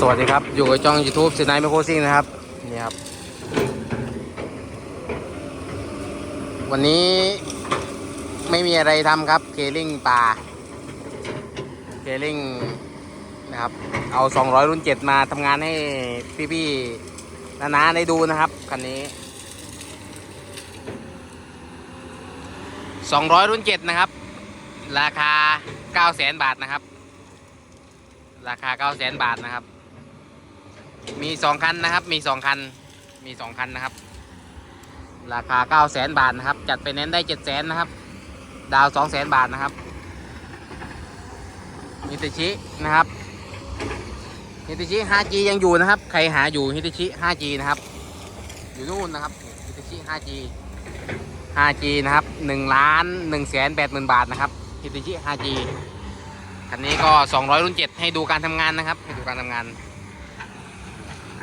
สวัสดีครับ อยู่กับจ้อง YouTube เซนายไมโครซิ่งนะครับ นี่ครับ วันนี้ไม่มีอะไรทำครับ เคลิ่งปลา เคลิ่งนะครับ เอา 200 รุ่น 7 มาทำงานให้พี่ๆนานาได้ดูนะครับ คันนี้ 200 รุ่น 7 นะครับ ราคา 900,000 บาทนะครับราคา900,000 บาทนะครับ มีสองคันนะครับ มีสองคัน มีสองคันนะครับ ราคา900,000บาทนะครับ จัดไปเน้นได้700,000นะครับ ดาว200,000บาทนะครับฮิตาชินะครับฮิตาชิ 5G ยังอยู่นะครับ ใครหาอยู่ฮิตาชิ 5G นะครับ อยู่นู่นนะครับฮิตาชิ 5G 5G นะครับ1ล้าน1แสน8หมื่นบาทนะครับฮิตาชิ 5G คันนี้ก็ 200 รุ่น 7 ให้ดูการทำงานนะครับ ให้ดูการทำงาน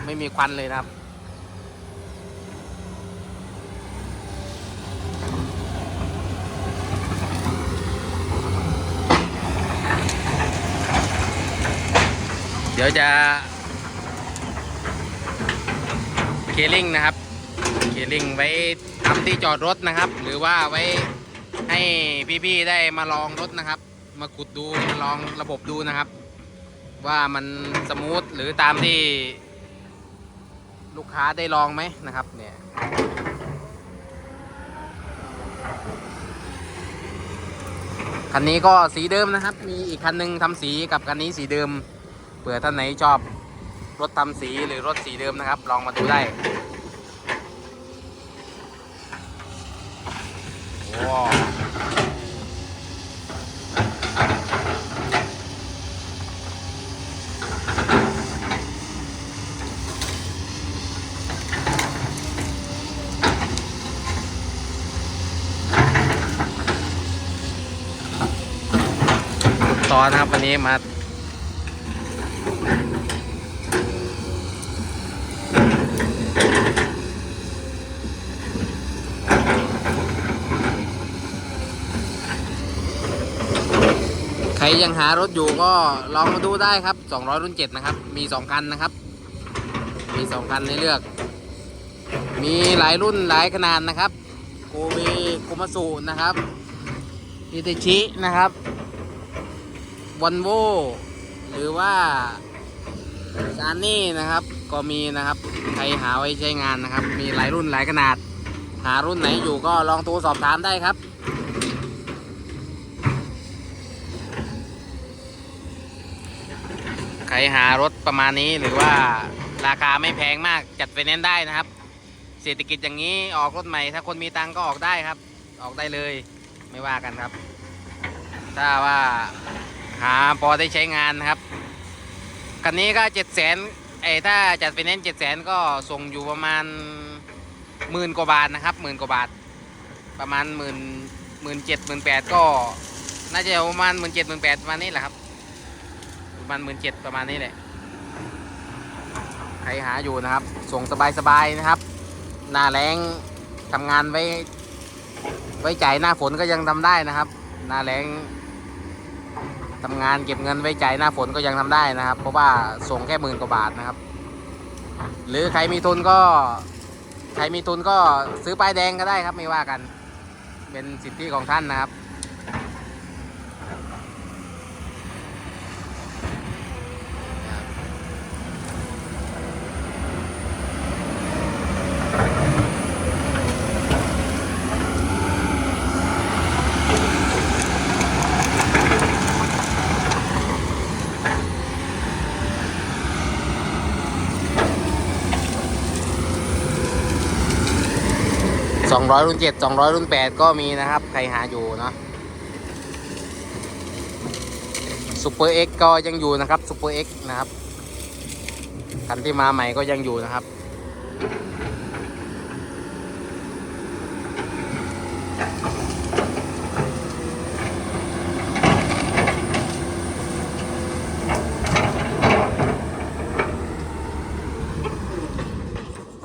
ไม่มีควันเลยนะครับ เดี๋ยวจะเคลิ่งนะครับ เคลิ่งไว้ทำที่จอดรถนะครับ หรือว่าไว้ให้พี่ๆได้มาลองรถนะครับ มาขุดดูมาลองระบบดูนะครับ ว่ามันสมูทหรือตามที่ ลูกค้าได้ลองไหมนะครับเนี่ยคันนี้ก็สีเดิมนะครับ มีอีกคันหนึงทำสีกับคันนี้สีเดิมเผื่อท่านไหนชอบรถทำสีหรือรถสีเดิมนะครับ ลองมาดูได้โอ้ ตอนนะครับ วันนี้มาใครยังหารถอยู่ก็ลองมาดูได้ครับ 200 รุ่น 7 นะครับ มี 2 คันนะครับ มี 2 คันให้เลือก มีหลายรุ่นหลายขนาดนะครับโกเบคุมาสุนะครับฮิตาชินะครับ วันโวหรือว่าซานนี่นะครับ ก็มีนะครับ ใครหาไว้ใช้งานนะครับ มีหลายรุ่นหลายขนาด หารุ่นไหนอยู่ก็ลองโทรสอบถามได้ครับใครหารถประมาณนี้หรือว่าราคาไม่แพงมากจัดไฟแนนซ์ได้นะครับ เศรษฐกิจอย่างนี้ออกรถใหม่ ถ้าคนมีตังก็ออกได้ครับ ออกได้เลยไม่ว่ากันครับ ถ้าว่า หาพอได้ใช้งานนะครับ คันนี้ก็เจ็ดแสนไอ้ถ้าจัดไฟแนนซ์เจ็ดแสนก็ส่งอยู่ประมาณหมื่นกว่าบาทนะครับหมื่นกว่าบาท ประมาณหมื่นหมื่นเจ็ดหมื่นแปดก็ น่าจะประมาณหมื่นเจ็ดหมื่นแปดประมาณนี้แหละครับ ประมาณหมื่นเจ็ดประมาณนี้แหละ ใครหาอยู่นะครับ ส่งสบายๆนะครับ หน้าแรงทำงานไว้ ไว้จ่ายหน้าฝนก็ยังทำได้นะครับ หน้าแรง ทำงานเก็บเงินไว้ใจหน้าฝนก็ยังทำได้นะครับ เพราะว่าส่งแค่หมื่นกว่าบาทนะครับ หรือใครมีทุนก็ ใครมีทุนก็ซื้อป้ายแดงก็ได้ครับไม่ว่ากัน เป็นสิทธิของท่านนะครับ สองร้อยรุ่นเจ็ดสองร้อยรุ่นแปดก็มีนะครับ ใครหาอยู่เนาะซูเปอร์เอ็กก็ยังอยู่นะครับซูเปอร์เอ็กนะครับ คันที่มาใหม่ก็ยังอยู่นะครับ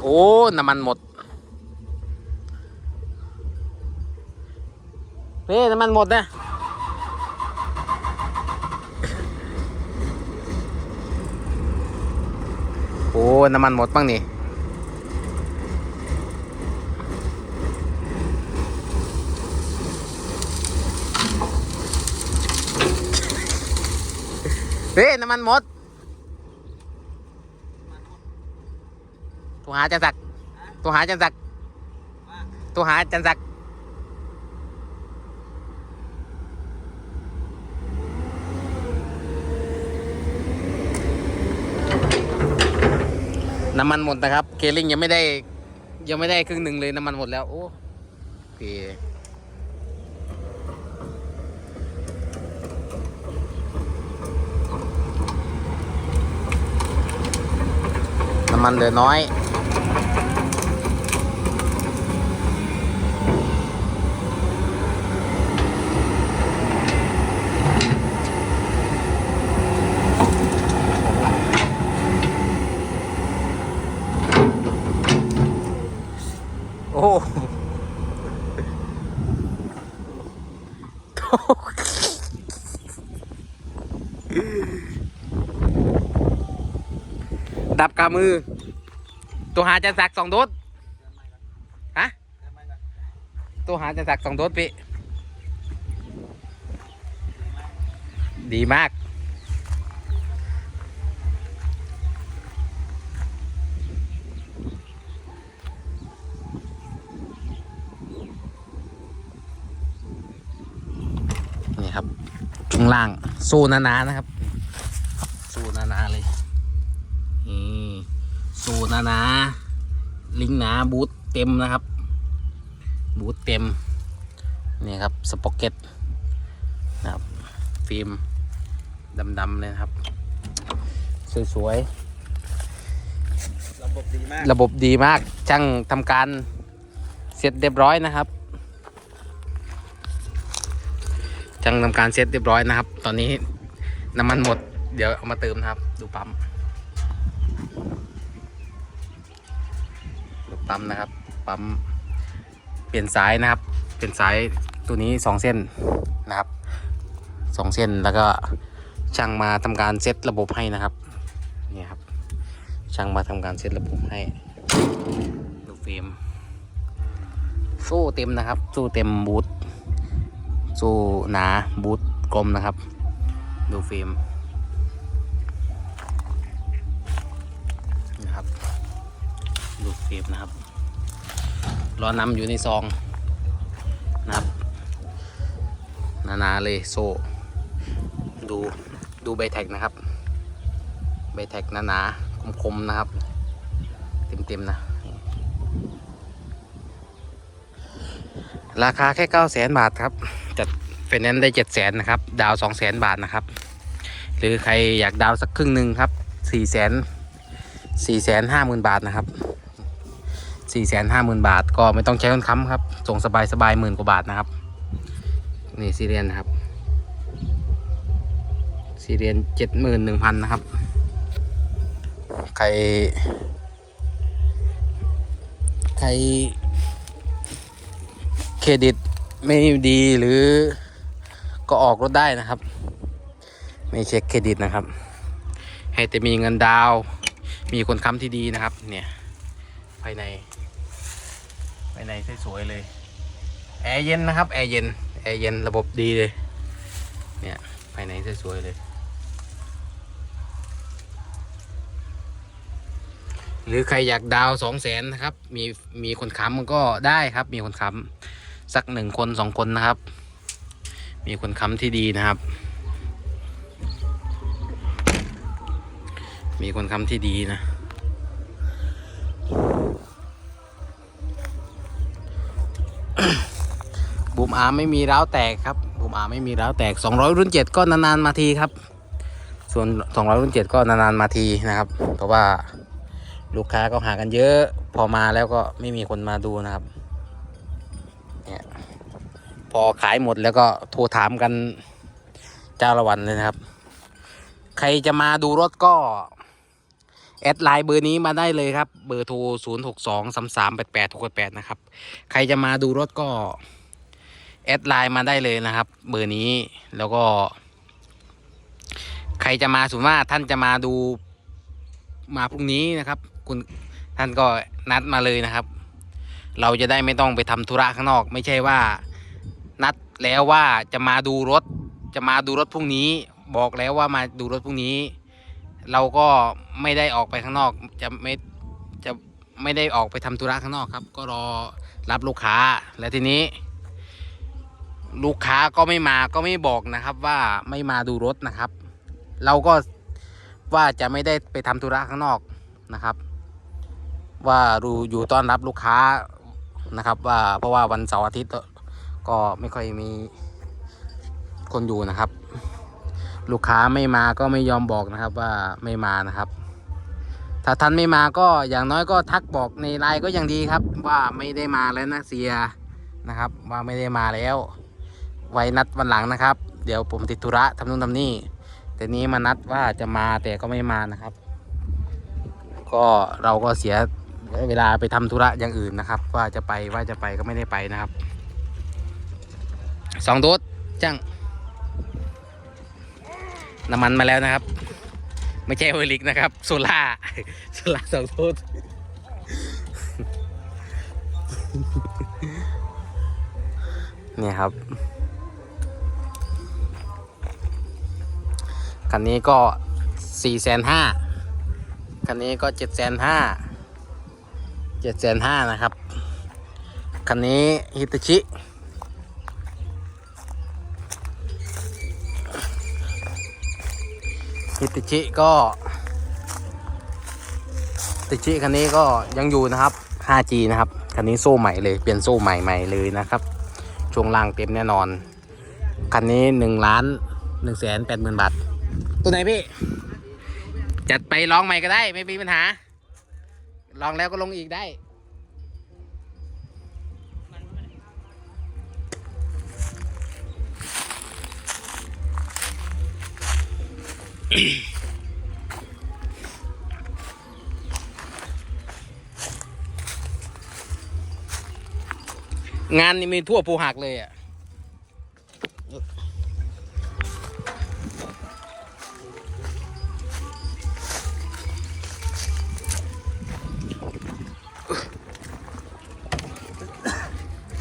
โอ้ น้ำมันหมด เฮ้ยน้ำมันหมดนะโอ้น้ำมันหมดบ้างนี่เฮ้น้ำมันหมดตัวหาจันสักตัวหาจันสักตัวหาจันสัก น้ำมันหมดนะครับ เคลิงยังไม่ได้ ยังไม่ได้ครึ่งหนึ่งเลยน้ำมันหมดแล้ว โอ้พีน้ำมันเหลือน้อย โอ้ดับกามือ ตัวหาจันสักสองโดสฮะตัวหาจันสักสองโดสพี่ ดีมาก ช่วงล่างโซ่หนาๆนะครับโซ่หนาๆเลยนี่โซ่หนาๆลิงก์หนาบูทเต็มนะครับ บูทเต็ม นี่ครับสป็อกเก็ตนะครับ ฟิล์มดำๆเลยนะครับ สวยระบบดีมากๆระบบดีมากช่างทำการเสร็จเรียบร้อยนะครับ ช่างทำการเซ็ตเรียบร้อยนะครับ ตอนนี้น้ำมันหมด เดี๋ยวเอามาเติมนะครับ ดูปั๊มดูปั๊มนะครับ ปั๊มเปลี่ยนสายนะครับ เปลี่ยนสายตัวนี้สองเส้นนะครับสองเส้นแล้วก็ช่างมาทำการเซตระบบให้นะครับนี่ครับ ช่างมาทำการเซตระบบให้ดูเฟรมโซ่เต็มนะครับโซ่เต็มบูท สู้หนาบูทกลมนะครับ ดูฟิล์มนะครับ ดูฟิล์มนะครับล้อนำอยู่ในซองนะครับหนาๆเลยโซ่ ดูดูใบแท็กนะครับ ใบแท็กหนาๆคมๆนะครับ เต็มๆนะ ราคาแค่9 0 0 0 0 0บาทครับ ไฟแนนซ์ได้7 0 0 0 0 0นนะครับ ดาว2 0 0 0 0 0บาทนะครับ หรือใครอยากดาวสักครึ่งหนึ่งครับ4 0 0 0 0 4 5 0 0 0 0บาทนะครับ4 5 0 0 0 0บาท ก็ไม่ต้องใช้คนค้ำครับ ส่งสบายสบายหมื่นกว่าบาทนะครับ นี่ซีเรียนนะครับซีเรียนเจ็ดหมื่นหนึ่งพันนะครับ ใคร ใครเครดิตไม่ดีหรือ ก็ออกรถได้นะครับ ไม่เช็คเครดิตนะครับ ให้แต่มีเงินดาว มีคนค้ำที่ดีนะครับ เนี่ย ภายใน ภายในสวยๆเลย แอร์เย็นนะครับ แอร์เย็น แอร์เย็นระบบดีเลย เนี่ย ภายในสวยๆเลย หรือใครอยากดาวสองแสนนะครับ มี มีคนค้ำก็ได้ครับ มีคนค้ำสักหนึ่งคนสองคนนะครับ มีคนค้ำที่ดีนะครับ มีคนค้ำที่ดีนะบูมอาไม่มีร้าวแตกครับบูมอาไม่มีร้าวแตก 200 รุ่น 7 ก็นานๆมาทีครับ ส่วน 200 รุ่น 7 ก็นานๆมาทีนะครับ เพราะว่าลูกค้าก็หากันเยอะ พอมาแล้วก็ไม่มีคนมาดูนะครับ พอขายหมดแล้วก็โทรถามกันเจ้าละวันเลยนะครับ ใครจะมาดูรถก็ แอดไลน์เบอร์นี้มาได้เลยครับ เบอร์โทร 0 6 2 3 3 8 8 6 8 นะครับ ใครจะมาดูรถก็ แอดไลน์มาได้เลยนะครับ เบอร์นี้แล้วก็ ใครจะมาสมมติว่าท่านจะมาดูมาพรุ่งนี้นะครับ คุณท่านก็นัดมาเลยนะครับ เราจะได้ไม่ต้องไปทำธุระข้างนอก ไม่ใช่ว่า แล้วว่าจะมาดูรถ จะมาดูรถพรุ่งนี้ บอกแล้วว่ามาดูรถพรุ่งนี้ เราก็ไม่ได้ออกไปข้างนอก จะไม่จะไม่ได้ออกไปทำธุระข้างนอกครับ ก็รอรับลูกค้าและทีนี้ ลูกค้าก็ไม่มาก็ไม่บอกนะครับ ว่าไม่มาดูรถนะครับ เราก็ว่าจะไม่ได้ไปทำธุระข้างนอกนะครับ ว่าดูอยู่ต้อนรับลูกค้านะครับ ว่าเพราะว่าวันเสาร์อาทิตย์ ก็ไม่ค่อยมีคนอยู่นะครับ ลูกค้าไม่มาก็ไม่ยอมบอกนะครับว่าไม่มานะครับ ถ้าท่านไม่มาก็อย่างน้อยก็ทักบอกในไลน์ก็ยังดีครับ ว่าไม่ได้มาแล้วนะเสียนะครับ ว่าไม่ได้มาแล้ว ไว้นัดวันหลังนะครับ เดี๋ยวผมติดธุระทำนู่นทำนี่แต่นี้มานัดว่าจะมาแต่ก็ไม่มานะครับ ก็เราก็เสียเวลาไปทำธุระอย่างอื่นนะครับ ว่าจะไปว่าจะไปก็ไม่ได้ไปนะครับ สองโดสจังน้ำมันมาแล้วนะครับ ไม่ใช่โอลิกนะครับโซล่าโซล่าสองโดสเนี่ยครับ คันนี้ก็สี่แสนห้าคันนี้ก็เจ็ดแสนห้าเจ็ดแสนห้านะครับ คันนี้ฮิตาชิ ฮิตชิก็ฮิชิคันนี้ก็ยังอยู่นะครับ 5G นะครับคันนี้โซ่ใหม่เลยเปลี่ยนโซ่ใหม่ใหม่เลยนะครับ ช่วงล่างเต็มแน่นอน คันนี้หนึ่งล้านหนึ่งแสนแปดหมื่นบาท ตัวไหนพี่ จัดไปลองใหม่ก็ได้ไม่มีปัญหา ลองแล้วก็ลงอีกได้ งานนี่มีทั่วภูหักเลยอะ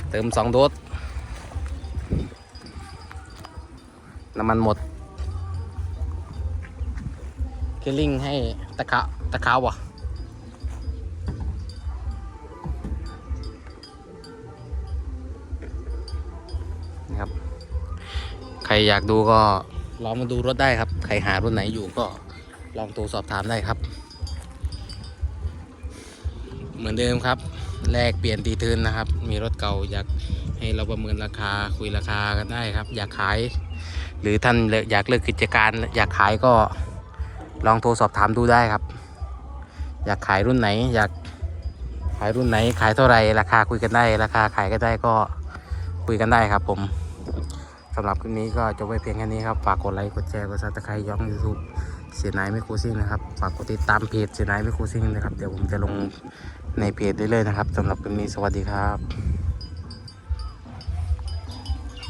เติมสองโดสน้ำมันหมด เคลลิ่งให้ตะขาตะขาววะนะครับ ใครอยากดูก็ลองมาดูรถได้ครับ ใครหารุ่นไหนอยู่ก็ลองโทรสอบถามได้ครับ เหมือนเดิมครับ แลกเปลี่ยนตีทืนนะครับ มีรถเก่าอยากให้เราประเมินราคาคุยราคากันได้ครับ อยากขาย หรือท่านอยากเลิกกิจการอยากขายก็ ลองโทรสอบถามดูได้ครับ อยากขายรุ่นไหน อยากขายรุ่นไหน ขายเท่าไหร่ราคาคุยกันได้ ราคาขายก็ได้ก็คุยกันได้ครับ ผมสำหรับคลิปนี้ก็จบไว้เพียงแค่นี้ครับ ฝากกดไลค์ กดแชร์ กดซับสไครต์ย้องยูทูบเสียนายไม่คูซิ่งนะครับ ฝากกดติดตามเพจเสียนายไม่คูซิ่งนะครับ เดี๋ยวผมจะลงในเพจได้เลยนะครับสำหรับคลิปนี้สวัสดีครับ